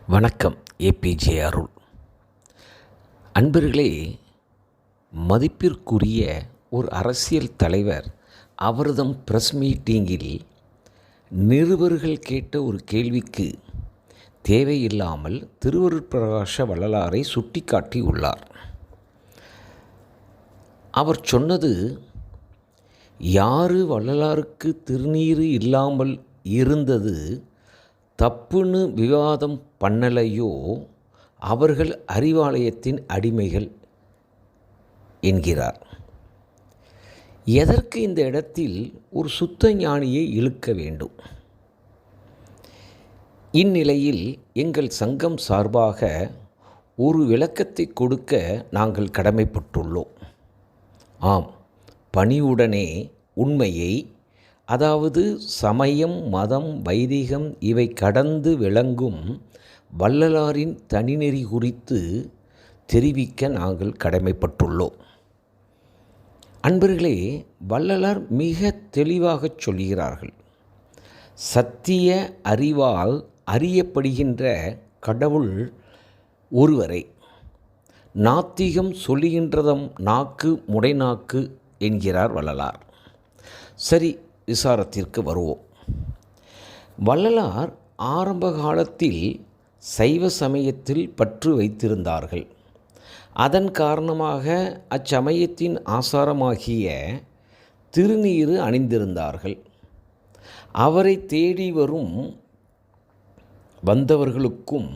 வணக்கம் ஏபிஜே அருள். அன்பர்களே மதிப்பிற்குரிய ஒரு அரசியல் தலைவர் அவர்தம் பிரஸ் மீட்டிங்கில் நிருபர்கள் கேட்ட ஒரு கேள்விக்கு தேவையில்லாமல் திருவருட்பிரகாச வள்ளலாரை சுட்டிக்காட்டி உள்ளார். அவர் சொன்னது யாரு வள்ளலாருக்கு திருநீறு இல்லாமல் இருந்தது தப்புன்னு விவாதம் பண்ணலையோ அவர்கள் அறிவாலயத்தின் அடிமைகள் என்கிறார். எதற்கு இந்த இடத்தில் ஒரு சுத்த ஞானியை இழுக்க வேண்டும்? இந்நிலையில் எங்கள் சங்கம் சார்பாக ஒரு விளக்கத்தை கொடுக்க நாங்கள் கடமைப்பட்டுள்ளோம். ஆம் பணிவுடனே உண்மையை அதாவது சமயம் மதம் வைதிகம் இவை கடந்து விளங்கும் வள்ளலாரின் தனிநெறி குறித்து தெரிவிக்க நாங்கள் கடமைப்பட்டுள்ளோம். அன்பர்களே வள்ளலார் மிக தெளிவாகச் சொல்கிறார்கள். சத்திய அறிவால் அறியப்படுகின்ற கடவுள் ஒருவரை. நாத்திகம் சொல்லுகின்றதம் நாக்கு முடைநாக்கு என்கிறார் வள்ளலார். சரி விசாரத்திற்கு வருவோம். வள்ளலார் ஆரம்ப காலத்தில் சைவ சமயத்தில் பற்று வைத்திருந்தார்கள். அதன் காரணமாக அச்சமயத்தின் ஆசாரமாகிய திருநீறு அணிந்திருந்தார்கள். அவரை தேடி வரும் வந்தவர்களுக்கும்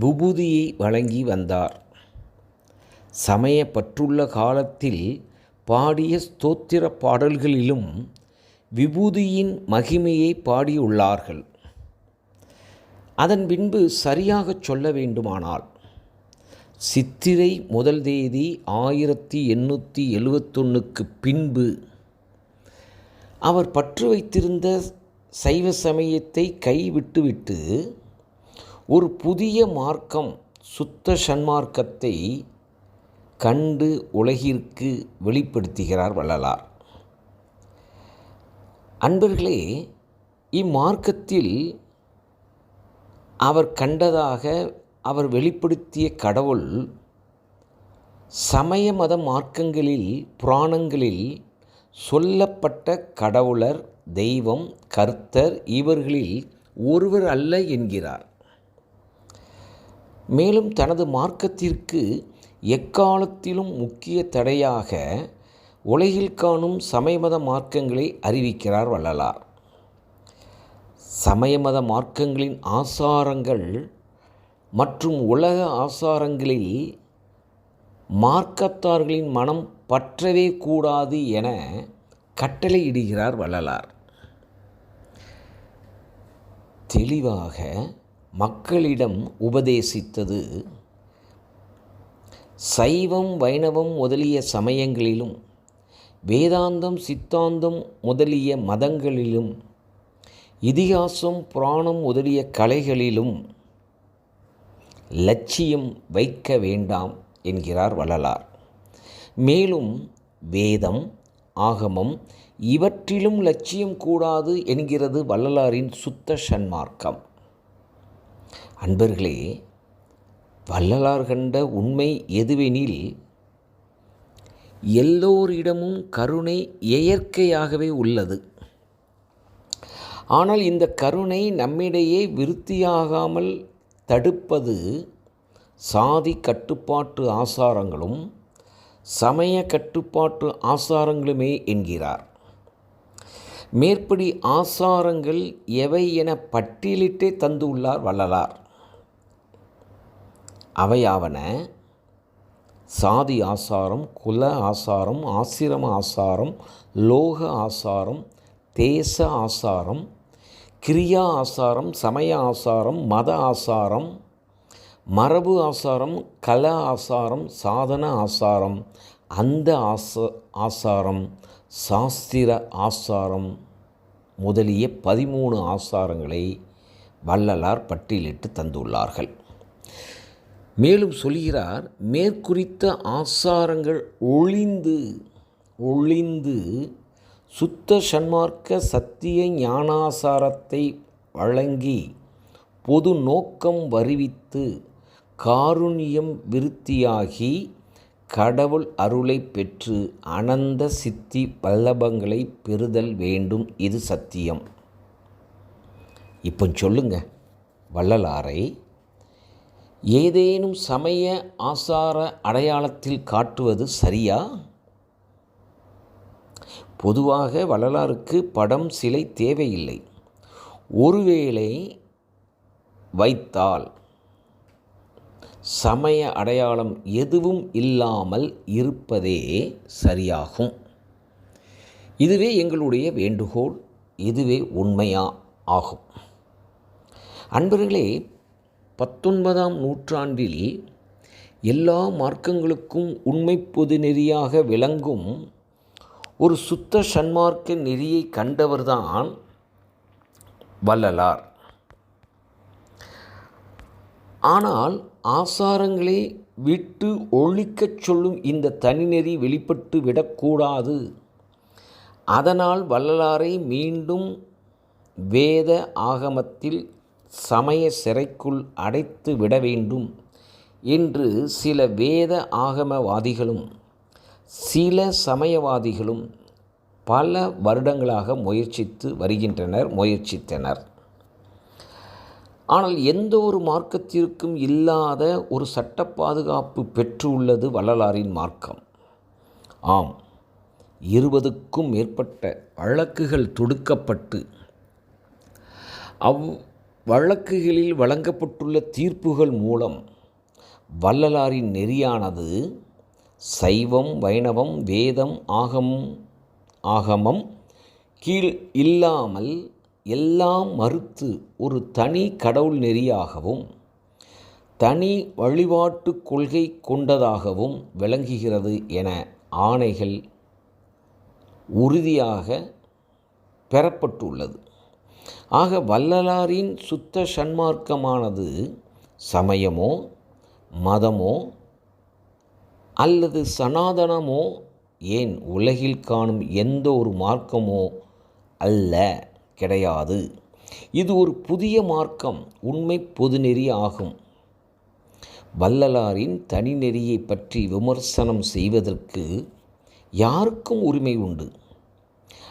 விபூதியை வழங்கி வந்தார். சமய பற்றுள்ள காலத்தில் பாடிய ஸ்தோத்திர பாடல்களிலும் விபூதியின் மகிமையை பாடியுள்ளார்கள். அதன் பின்பு சரியாகச் சொல்ல வேண்டுமானால் சித்திரை முதல் தேதி ஆயிரத்தி எண்ணூற்றி எழுவத்தொன்னுக்கு பின்பு அவர் பற்று வைத்திருந்த சைவ சமயத்தை கைவிட்டுவிட்டு ஒரு புதிய மார்க்கம் சுத்த சன்மார்க்கத்தை கண்டு உலகிற்கு வெளிப்படுத்துகிறார் வள்ளலார். அன்பர்களே இம்மார்க்கத்தில் அவர் கண்டதாக அவர் வெளிப்படுத்திய கடவுள் சமய மத மார்க்கங்களில் புராணங்களில் சொல்லப்பட்ட கடவுளர் தெய்வம் கர்த்தர் இவர்களில் ஒருவர் அல்ல என்கிறார். மேலும் தனது மார்க்கத்திற்கு எக்காலத்திலும் முக்கிய தடையாக உலகில் காணும் சமயமத மார்க்கங்களை அறிவிக்கிறார் வள்ளலார். சமயமத மார்க்கங்களின் ஆசாரங்கள் மற்றும் உலக ஆசாரங்களில் மார்க்கத்தார்களின் மனம் பற்றவே கூடாது என கட்டளையிடுகிறார் வள்ளலார். தெளிவாக மக்களிடம் உபதேசித்தது சைவம் வைணவம் முதலிய சமயங்களிலும் வேதாந்தம் சித்தாந்தம் முதலிய மதங்களிலும் இதிகாசம் புராணம் முதலிய கலைகளிலும் லட்சியம் வைக்க வேண்டாம் என்கிறார் வள்ளலார். மேலும் வேதம் ஆகமம் இவற்றிலும் லட்சியம் கூடாது என்கிறது வள்ளலாரின் சுத்த சன்மார்க்கம். அன்பர்களே வள்ளலார் கண்ட உண்மை எதுவெனில் எல்லோரிடமும் கருணை இயற்கையாகவே உள்ளது. ஆனால் இந்த கருணை நம்மிடையே விருத்தியாகாமல் தடுப்பது சாதி கட்டுப்பாட்டு ஆசாரங்களும் சமய கட்டுப்பாட்டு ஆசாரங்களுமே என்கிறார். மேற்படி ஆசாரங்கள் எவை என பட்டியலிட்டே தந்துள்ளார் வள்ளலார். அவையாவன சாதி ஆசாரம் குல ஆசாரம் ஆசிரம ஆசாரம் லோக ஆசாரம் தேச ஆசாரம் கிரியா ஆசாரம் சமய ஆசாரம் மத ஆசாரம் மரபு ஆசாரம் கல ஆசாரம் சாதன ஆசாரம் அந்த ஆச ஆசாரம் சாஸ்திர ஆசாரம் முதலிய பதிமூணு ஆசாரங்களை வள்ளலார் பட்டியலிட்டு தந்துள்ளார்கள். மேலும் சொல்கிறார் மேற்குறித்த ஆசாரங்கள் ஒளிந்து ஒளிந்து சுத்த சன்மார்க்க சத்திய ஞானாசாரத்தை வழங்கி பொது நோக்கம் வருவித்து காருண்யம் விருத்தியாகி கடவுள் அருளை பெற்று அனந்த சித்தி பல்லபங்களை பெறுதல் வேண்டும். இது சத்தியம். இப்போ சொல்லுங்க வள்ளலாரை ஏதேனும் சமய ஆசார அடையாளத்தில் காட்டுவது சரியா? பொதுவாக வள்ளலாருக்கு படம் சிலை தேவையில்லை. ஒருவேளை வைத்தால் சமய அடையாளம் எதுவும் இல்லாமல் இருப்பதே சரியாகும். இதுவே எங்களுடைய வேண்டுகோள் இதுவே உண்மையா ஆகும். அன்பர்களே பத்தொன்பதாம் நூற்றாண்டில் எல்லா மார்க்கங்களுக்கும் உண்மை பொது நெறியாக விளங்கும் ஒரு சுத்த சன்மார்க்க நெறியை கண்டவர்தான் வள்ளலார். ஆனால் ஆசாரங்களை விட்டு ஒழிக்கச் சொல்லும் இந்த தனிநெறி வெளிப்பட்டு விடக்கூடாது. அதனால் வள்ளலாரை மீண்டும் வேத ஆகமத்தில் சமய சிறைக்குள் அடைத்து விட வேண்டும் என்று சில வேத ஆகமவாதிகளும் சில சமயவாதிகளும் பல வருடங்களாக முயற்சித்து வருகின்றனர் முயற்சித்தனர். ஆனால் எந்த ஒரு மார்க்கத்திற்கும் இல்லாத ஒரு சட்ட பாதுகாப்பு பெற்றுள்ளது வள்ளலாரின் மார்க்கம். ஆம் இருபதுக்கும் மேற்பட்ட வழக்குகள் தொடுக்கப்பட்டு அவ் வழக்குகளில் வழங்கப்பட்டுள்ள தீர்ப்புகள் மூலம் வள்ளலாரின் நெறியானது சைவம் வைணவம் வேதம் ஆகமம் ஆகமம் கீழ் இல்லாமல் எல்லாம் மறுத்து ஒரு தனி கடவுள் நெறியாகவும் தனி வழிபாட்டு கொள்கை கொண்டதாகவும் விளங்குகிறது என ஆணைகள் உறுதியாக பெறப்பட்டுள்ளது. ஆக வள்ளலாரின் சுத்த சன்மார்க்கமானது சமயமோ மதமோ அல்லது சனாதனமோ ஏன் உலகில் காணும் எந்த ஒரு மார்க்கமோ அல்ல கிடையாது. இது ஒரு புதிய மார்க்கம் உண்மை பொதுநெறி ஆகும். வள்ளலாரின் தனிநெறியை பற்றி விமர்சனம் செய்வதற்கு யாருக்கும் உரிமை உண்டு?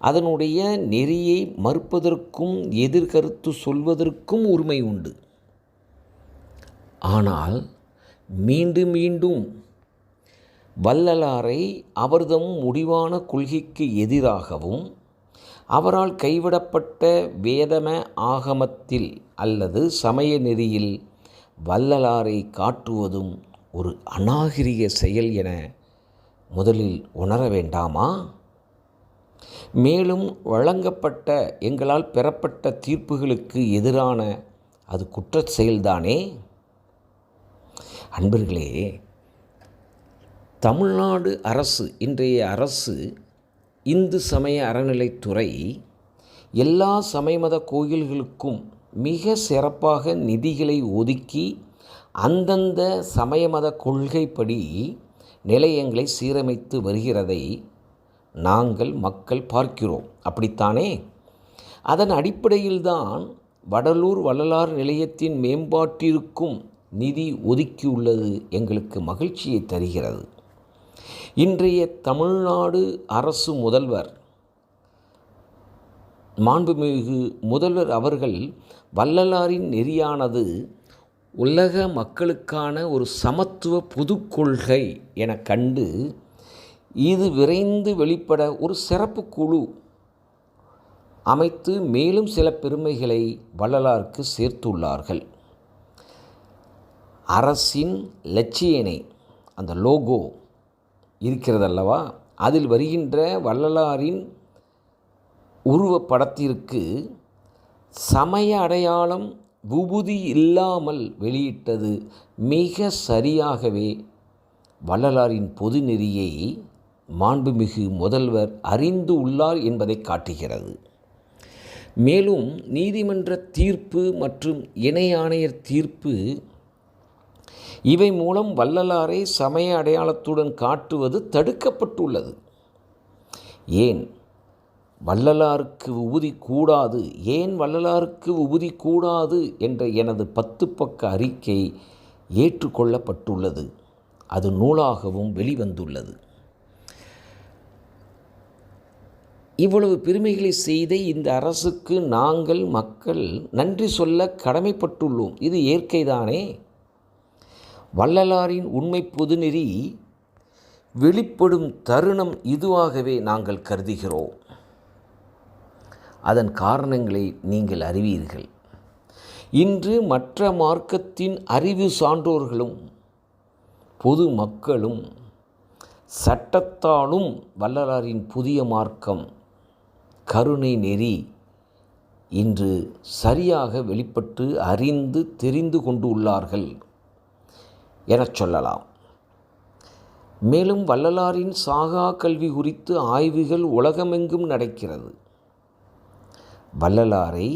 அதனுடைய நெறியை மறுப்பதற்கும் எதிர்கருத்து சொல்வதற்கும் உரிமை உண்டு. ஆனால் மீண்டும் மீண்டும் வள்ளலாரை அவர்தம் முடிவான கொள்கைக்கு எதிராகவும் அவரால் கைவிடப்பட்ட வேதம ஆகமத்தில் அல்லது சமய நெறியில் வள்ளலாரை காட்டுவதும் ஒரு அநாகரிக செயல் என முதலில் உணர வேண்டாமா? மேலும் வழங்கப்பட்ட எங்களால் பெறப்பட்ட தீர்ப்புகளுக்கு எதிரான அது குற்ற செயல்தானே அன்பர்களே தமிழ்நாடு அரசு இன்றைய அரசு இந்து சமய அறநிலைத்துறை எல்லா சமயமத கோயில்களுக்கும் மிக சிறப்பாக நிதிகளை ஒதுக்கி அந்தந்த சமயமத கொள்கைப்படி நிலையங்களை சீரமைத்து வருகிறதை நாங்கள் மக்கள் பார்க்கிறோம். அப்படித்தானே? அதன் அடிப்படையில்தான் வடலூர் வள்ளலார் நிலையத்தின் மேம்பாட்டிற்கும் நிதி ஒதுக்கியுள்ளது எங்களுக்கு மகிழ்ச்சியை தருகிறது. இன்றைய தமிழ்நாடு அரசு முதல்வர் மாண்புமிகு முதல்வர் அவர்கள் வள்ளலாரின் நெறியானது உலக மக்களுக்கான ஒரு சமத்துவ பொது கொள்கை என கண்டு இது விரைந்து வெளிப்பட ஒரு சிறப்பு குழு அமைத்து மேலும் சில பெருமைகளை வள்ளலாருக்கு சேர்த்துள்ளார்கள். அரசின் லட்சியனை அந்த லோகோ இருக்கிறதல்லவா? அதில் வருகின்ற வள்ளலாரின் உருவப்படத்திற்கு சமய அடையாளம் விபூதி இல்லாமல் வெளியிட்டது மிக சரியாகவே வள்ளலாரின் பொது நெறியை மாண்புமிகு முதல்வர் அறிந்து உள்ளார் என்பதை காட்டுகிறது. மேலும் நீதிமன்ற தீர்ப்பு மற்றும் இணை ஆணையர் தீர்ப்பு இவை மூலம் வள்ளலாரை சமய அடையாளத்துடன் காட்டுவது தடுக்கப்பட்டுள்ளது. ஏன்? வள்ளலாருக்கு உபுதி கூடாது. ஏன் வள்ளலாருக்கு உபுதி கூடாது என்ற எனது பத்து பக்க அறிக்கை ஏற்றுக்கொள்ளப்பட்டுள்ளது. அது நூலாகவும் வெளிவந்துள்ளது. இவ்வளவு பெருமைகளை செய்த இந்த அரசுக்கு நாங்கள் மக்கள் நன்றி சொல்ல கடமைப்பட்டுள்ளோம். இது இயற்கைதானே? வள்ளலாரின் உண்மை பொதுநெறி வெளிப்படும் தருணம் இதுவாகவே நாங்கள் கருதுகிறோம். அதன் காரணங்களை நீங்கள் அறிவீர்கள். இன்று மற்ற மார்க்கத்தின் அறிவு சான்றோர்களும் பொது மக்களும் சட்டத்தாலும் வள்ளலாரின் புதிய மார்க்கம் கருணை நெறி இன்று சரியாக வெளிப்பட்டு அறிந்து தெரிந்து கொண்டு உள்ளார்கள் எனச் சொல்லலாம். மேலும் வள்ளலாரின் சாகா கல்வி குறித்து ஆய்வுகள் உலகமெங்கும் நடக்கிறது. வள்ளலாரை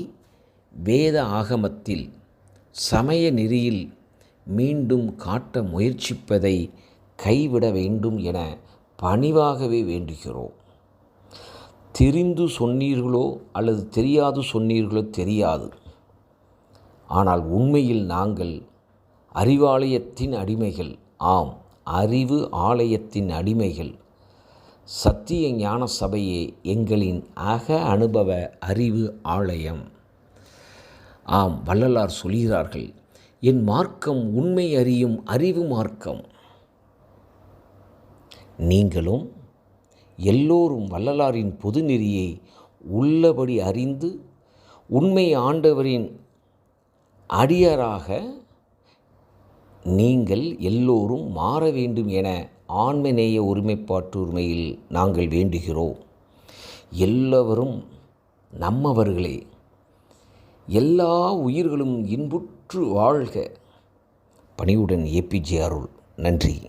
வேத ஆகமத்தில் சமய நெறியில் மீண்டும் காட்ட முயற்சிப்பதை கைவிட வேண்டும் என பணிவாகவே வேண்டுகிறோம். தெரிந்து சொன்னீர்களோ அல்லது தெரியாது சொன்னீர்களோ தெரியாது. ஆனால் உண்மையில் நாங்கள் அறிவாலயத்தின் அடிமைகள். ஆம் அறிவு ஆலயத்தின் அடிமைகள். சத்திய ஞான சபையே எங்களின் அக அனுபவ அறிவு ஆலயம். ஆம் வள்ளலார் சொல்கிறார்கள் என் மார்க்கம் உண்மை அறியும் அறிவு மார்க்கம். நீங்களும் எல்லோரும் வள்ளலாரின் பொது நெறியை உள்ளபடி அறிந்து உண்மை ஆண்டவரின் அடியராக நீங்கள் எல்லோரும் மாற வேண்டும் என ஆண்மநேய ஒருமைப்பாட்டுரிமையில் நாங்கள் வேண்டுகிறோம். எல்லோரும் நம்மவர்களே எல்லா உயிர்களும் இன்புற்று வாழ்க. பணிவுடன் ஏபிஜே அருள். நன்றி.